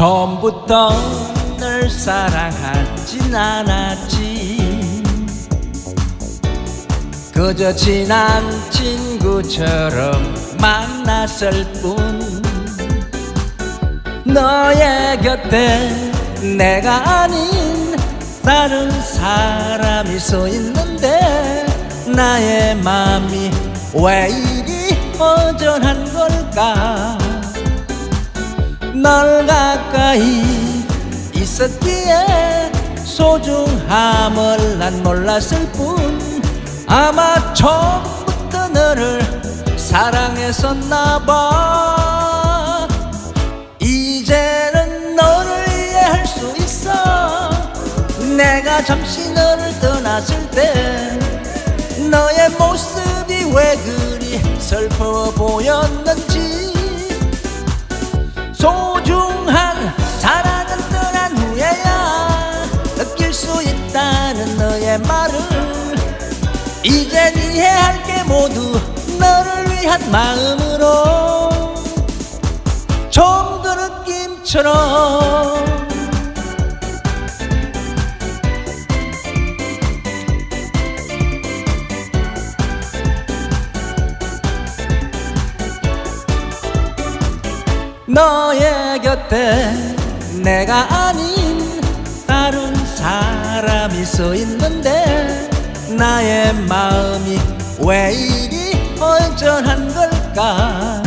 처음부터 널 사랑하진 않았지. 그저 친한 친구처럼 만났을 뿐. 너의 곁에 내가 아닌 다른 사람이 서 있는데 나의 맘이 왜 이리 허전한 걸까 널 가까이 있었기에 소중함을 난 몰랐을 뿐 아마 처음부터 너를 사랑했었나 봐. 이제는 너를 이해할 수 있어. 내가 잠시 너를 떠났을 때 너의 모습이 왜 그리 슬퍼 보였는지 모두 너를 위한 마음으로 좀 더 느낌처럼 너의 곁에 내가 아닌 다른 사람이 서 있는데 나의 마음이 왜 이리 허전한 걸까?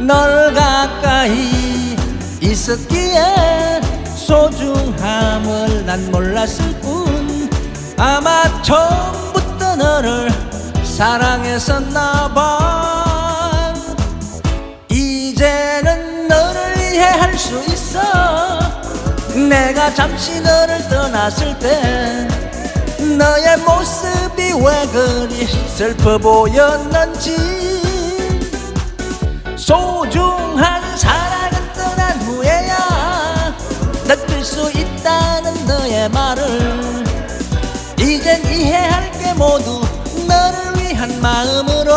널 가까이 있었기에 소중함을 난 몰랐을 뿐. 아마 처음부터 너를 사랑했었나 봐. 이제는 너를 이해할 수 있어. 내가 잠시 너를 떠났을 때 너의 모습이 왜 그리 슬퍼 보였는지. 소중한 사랑은 떠난 후에야 느낄 수 있다는 너의 말을 이젠 이해할 게 모두 너를 위한 마음으로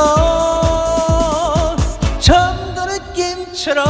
처음 느낌처럼